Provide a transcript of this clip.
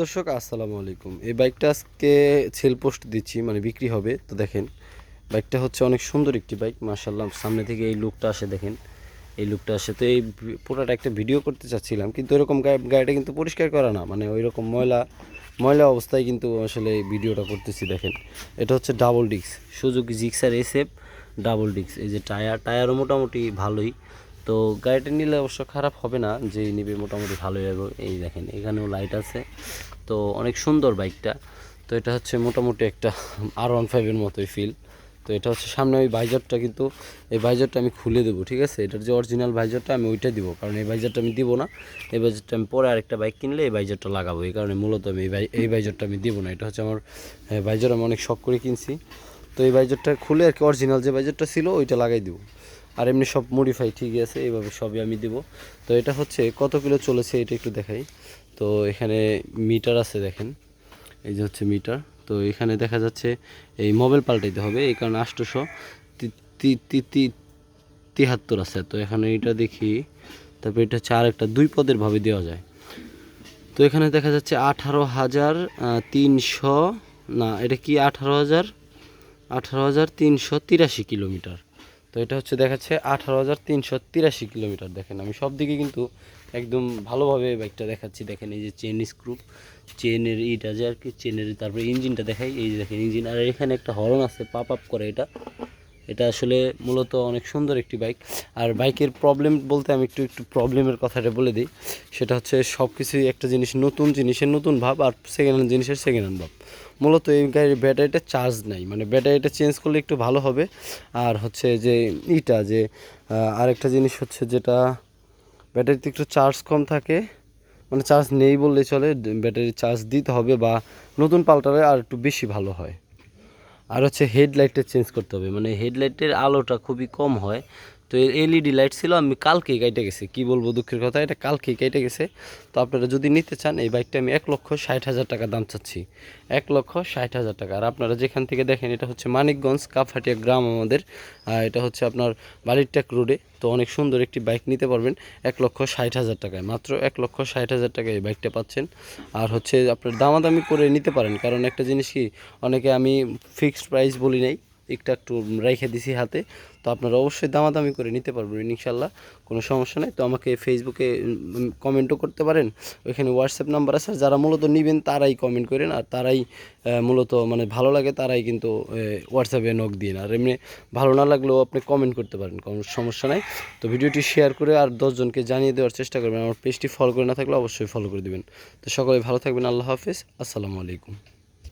দর্শক, আসসালামু আলাইকুম। এই বাইকটা আজকে সেল পোস্ট দিচ্ছি মানে বিক্রি হবে। তো দেখেন, বাইকটা হচ্ছে অনেক সুন্দর একটি বাইক মার্শাল্লাহ সামনে থেকে এই লুকটা আসে, দেখেন। এই লুকটা আসে। তো এই পুরোটা একটা ভিডিও করতে চাচ্ছিলাম, কিন্তু এরকম গাড়ি গাড়িটা কিন্তু পরিষ্কার করা না। মানে ওই রকম ময়লা ময়লা অবস্থায় কিন্তু আসলে ভিডিওটা করতেছি, দেখেন। এটা হচ্ছে double disc Suzuki Gixxer SF double disc এই যে টায়ার, টায়ারও মোটামুটি ভালোই। তো গাড়িটা নিলে অবশ্য খারাপ হবে না যে নিবে মোটামুটি ভালোই হবে। এই দেখেন এখানেও লাইট আছে। তো অনেক সুন্দর বাইকটা তো এটা হচ্ছে মোটামুটি একটা আর ওয়ান ফাইভের মতোই ফিল তো এটা হচ্ছে সামনে ওই ভাইজারটা কিন্তু এই ভাইজারটা আমি খুলে দেবো ঠিক আছে? এটার যে অরিজিনাল ভাইজারটা আমি ওইটা দিব কারণ এই ভাইজারটা আমি দিব না। এই ভাইজারটা আমি পরে আরেকটা বাইক কিনলে এই ভাইজারটা লাগাবো। এই কারণে মূলত আমি এই এই ভাইজারটা আমি দিব না। এটা হচ্ছে আমার হ্যাঁ, ভাইজার আমি অনেক শখ করে কিনছি। তো এই ভাইজারটা খুলে আর কি অরিজিনাল যে ভাইজারটা ছিল ওইটা লাগাই দিব। আর এমনি সব মডিফাই ঠিকই আছে এইভাবে সবই আমি দিব। তো এটা হচ্ছে কত কিলো চলেছে এটা একটু দেখাই। তো এখানে মিটার আছে দেখেন, এই যে হচ্ছে মিটার। তো এখানে দেখা যাচ্ছে এই মোবাইল পাল্টাইতে হবে, এই কারণে আষ্টশো তিহাত্তর আছে। তো এখানে এটা দেখি, তারপর এটা হচ্ছে একটা দুই পদের ভাবে দেওয়া যায়। তো এখানে দেখা যাচ্ছে আঠারো হাজার তিনশো, না, এটা কি আঠারো হাজার? আঠারো হাজার তিনশো তিরাশি কিলোমিটার। তো এটা হচ্ছে দেখাচ্ছে আঠারো হাজার তিনশো তিরাশি কিলোমিটার, দেখেন আমি সব দিকে কিন্তু একদম ভালোভাবে বাইকটা দেখাচ্ছি। দেখেন এই যে চেন স্ক্রু চেনের ইটা যে আর কি চেনের তারপরে ইঞ্জিনটা দেখাই, এই যে দেখেন ইঞ্জিন আর এখানে একটা হরন আছে পাপ আপ করে এটা। এটা আসলে মূলত অনেক সুন্দর একটি বাইক। আর বাইকের প্রবলেম বলতে আমি একটু একটু প্রবলেমের কথাটা বলে দিই। সেটা হচ্ছে সব কিছুই একটা জিনিস নতুন, জিনিসের নতুন ভাব আর সেকেন্ড হ্যান্ড জিনিসের সেকেন্ড হ্যান্ড ভাব। মূলত এই গাড়ির ব্যাটারিটা চার্জ নাই মানে ব্যাটারিটা চেঞ্জ করলে একটু ভালো হবে। আর হচ্ছে যে ইটা যে আরেকটা জিনিস হচ্ছে যেটা, ব্যাটারিতে একটু চার্জ কম থাকে মানে চার্জ নেই বললে চলে ব্যাটারি চার্জ দিতে হবে বা নতুন পাল্টালে আর একটু বেশি ভালো হয়। আর হচ্ছে হেডলাইটটা চেঞ্জ করতে হবে। মানে হেডলাইটের আলোটা খুবই কম হয়। তো এলইডি লাইট ছিল, আমি কালকেই কেটে গেছে। কি বলব দুঃখের কথা, এটা কালকেই কেটে গেছে। তো আপনারা যদি নিতে চান, এই বাইকটা আমি এক লক্ষ ষাট হাজার টাকা দাম চাচ্ছি। এক লক্ষ ষাট হাজার টাকা। আর আপনারা যেখান থেকে দেখেন, এটা হচ্ছে মানিকগঞ্জ কাফাটিয়া গ্রাম আমাদের। আর এটা হচ্ছে আপনার বালিরটেক রোডে। তো অনেক সুন্দর একটি বাইক নিতে পারবেন এক লক্ষ ষাট হাজার টাকায়। মাত্র এক লক্ষ ষাট হাজার টাকায় এই বাইকটা পাচ্ছেন। আর হচ্ছে আপনার দামাদামি করে নিতে পারেন। কারণ একটা জিনিস কি, অনেকে আমি ফিক্সড প্রাইস বলি নাই। একটা একটু রেখে দিছি হাতে। তো আপনারা অবশ্যই দামাদামি করে নিতে পারবেন ইনশাল্লাহ, কোনো সমস্যা নেই। তো আমাকে ফেসবুকে কমেন্টও করতে পারেন। ওইখানে হোয়াটসঅ্যাপ নাম্বার আছে। যারা মূলত নেবেন, তারাই কমেন্ট করেন। আর তারাই মূলত মানে ভালো লাগে, তারাই কিন্তু হোয়াটসঅ্যাপে নক দিন আর এমনি ভালো না লাগলেও আপনি কমেন্ট করতে পারেন, কোনো সমস্যা নাই। তো ভিডিওটি শেয়ার করে আর দশজনকে জানিয়ে দেওয়ার চেষ্টা করবেন। আমার পেজটি ফলো করে না থাকলে অবশ্যই ফলো করে দিবেন। তো সকলে ভালো থাকবেন। আল্লাহ হাফিজ। আসসালামু আলাইকুম।